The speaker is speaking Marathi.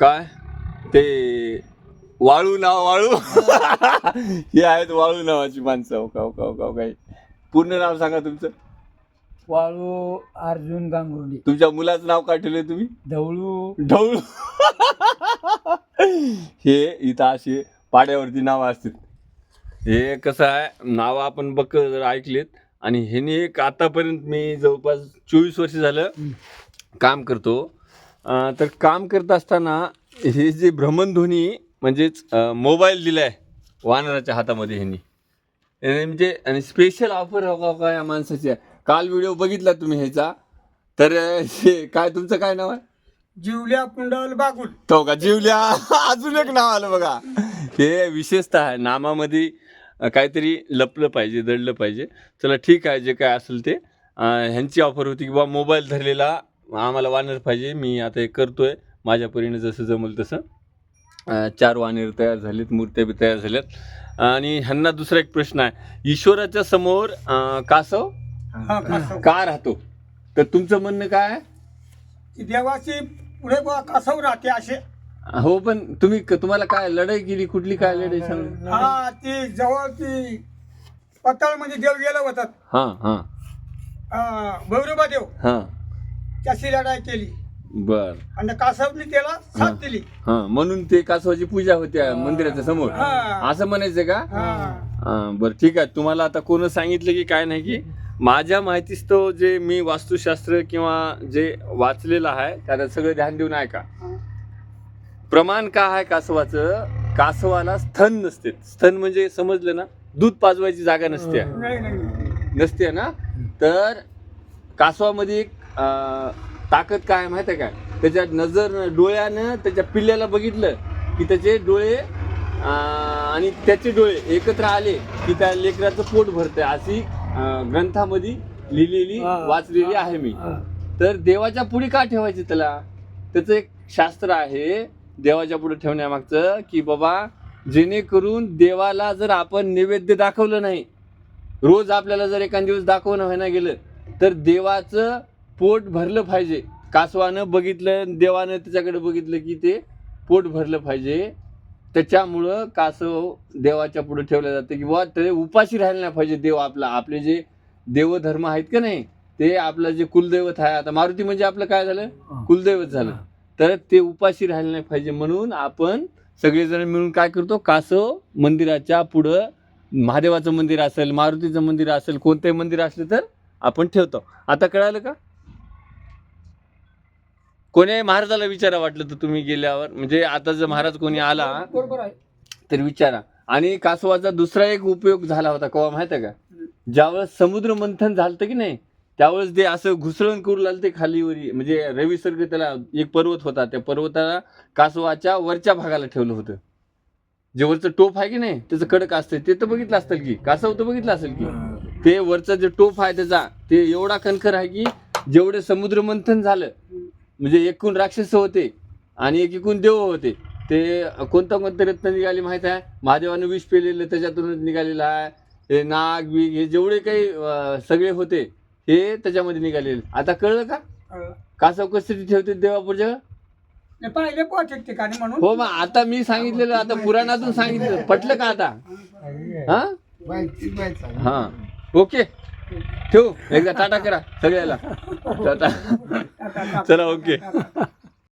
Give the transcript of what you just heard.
काय? ते वाळू नाव वाळू? हे आहेत वाळू नावाची माणसं. हो का हो का हो का हो काय पूर्ण नाव सांगा तुमचं. वाळू अर्जुन गांगुर्डे तुमच्या मुलाचं नाव काय ठेवलंय तुम्ही? ढवळू. ढवळू. हे इथं असे पाड्यावरती नावं असतात हे कसं आहे नावं आपण बघ जर ऐकलेत आणि ह्याने एक आतापर्यंत मी जवळपास चोवीस वर्ष झालं काम करतो. तर काम करत असताना हे जे भ्रमणध्वनी म्हणजेच मोबाईल दिलाय वानराच्या हातामध्ये ह्यांनी. याने म्हणजे आणि स्पेशल ऑफर हो का या माणसाची. काल व्हिडिओ बघितला तुम्ही ह्याचा. तर हे काय तुमचं काय नाव आहे? जिवल्या कुंडल बागुल. तो का जीवल्या? अजून एक नाव आलं बघा. हे विशेषतः आहे नामामध्ये काहीतरी लपलं पाहिजे दडलं पाहिजे. चला ठीक आहे जे काय असेल ते. ह्यांची ऑफर होती की बा मोबाईल धरलेला आम्हाला वानर पाहिजे मी आता हे करतोय. माझ्या परीने जसं जमल तसं. चार वानर तयार झालेत मूर्त्या बी तयार झाल्यात. आणि ह्यांना दुसरा एक प्रश्न आहे. ईश्वराच्या समोर कासव? हा कासव. का राहतो? तर तुमचं म्हणणं काय आहे? देवाची पुढे बुवा कासव राहते असे. हो पण तुम्ही तुम्हाला काय लढाई केली? कुठली काय लढाई सांग. हा ती जवळ ती पताळमध्ये देव गेलं होतात हा हा. भैरबा देव. हा. त्याची लढाई केली. बर. आणि कासवनी त्याला साथ दिली. हा म्हणून ते कासवाची पूजा होत्या मंदिराच्या समोर. असं म्हणायचं का? बरं ठीक आहे. तुम्हाला आता कोण सांगितलं की काय नाही की? माझ्या माहितीस तो जे मी वास्तुशास्त्र किंवा जे वाचलेलं आहे त्याला सगळं ध्यान देऊन आहे का प्रमाण काय आहे कासवाचं? कासवाला स्थन नसते. स्थन म्हणजे समजलं ना? दूध पाजवायची जागा नसते. नसते ना? तर कासवामध्ये एक ताकद काय आहे माहिती आहे काय त्याच्या नजर डोळ्यानं त्याच्या पिल्ल्याला बघितलं की त्याचे डोळे आणि त्याचे डोळे एकत्र आले की त्या लेकराचं पोट भरतंय. अशी ग्रंथामध्ये लिहिलेली. वाचलेली आहे मी. तर देवाच्या पुढे का ठेवायचे त्याला? त्याचं एक शास्त्र आहे देवाच्या पुढे ठेवण्यामागचं की बाबा जेणेकरून देवाला जर आपण नैवेद्य दाखवलं नाही रोज आपल्याला जर एखाद दिवस दाखवणं व्हायला गेलं तर देवाचं पोट भरलं पाहिजे. कासवानं बघितलं देवानं त्याच्याकडे बघितलं की ते पोट भरलं पाहिजे. त्याच्यामुळं कासव देवाच्या पुढे ठेवलं जातं की बाबा ते उपाशी राहायला नाही पाहिजे देव आपला. आपले जे देवधर्म आहेत का नाही ते आपलं जे कुलदैवत आहे. आता मारुती म्हणजे आपलं काय झालं? कुलदैवत झालं. तर ते उपाशी राहायला नाही पाहिजे म्हणून आपण सगळेजण मिळून काय करतो? कासव मंदिराच्या पुढं महादेवाचं मंदिर असेल मारुतीचं मंदिर असेल कोणतंही मंदिर असलं तर आपण ठेवतो. आता कळालं का? कोणी महाराजाला विचारा वाटलं तर तुम्ही गेल्यावर. म्हणजे आता जर महाराज कोणी आला बरोबर आहे. तर विचारा. आणि कासवाचा दुसरा एक उपयोग झाला होता केव्हा माहिती आहे का? ज्यावेळेस समुद्र मंथन झालं की नाही त्यावेळेस ते असं घुसळण करू लागलं ते खालीवरी म्हणजे रविसर्ग त्याला एक पर्वत होता त्या पर्वताला कासवाच्या वरच्या भागाला ठेवलं होतं. जे वरचं टोप आहे की नाही त्याचं कडक असतं ते तर बघितलं असेल की कासव तर बघितलं असेल की. ते वरचं जे टोप आहे त्याचा ते एवढा कणखर आहे की जेवढे समुद्र मंथन झालं म्हणजे एकूण राक्षस होते आणि एक एकूण देव होते. ते कोणतं कोणतं रत्न निघाले माहीत आहे? महादेवानं विष पेलेलं त्याच्यातूनच निघालेलं आहे. हे नाग बिग हे जेवढे काही सगळे होते हे त्याच्यामध्ये निघालेले. आता कळलं का? अं, कासव कशी ठेवते देवापूरच्या पाहिले पोहोच ठिकाणी म्हणून? हो मग आता मी सांगितलेलं आता पुराणातून सांगितलं. पटलं का आता? हा? हा. ओके. ठेवू? एकदा टाटा करा सगळ्याला. टाटा. चला ओके.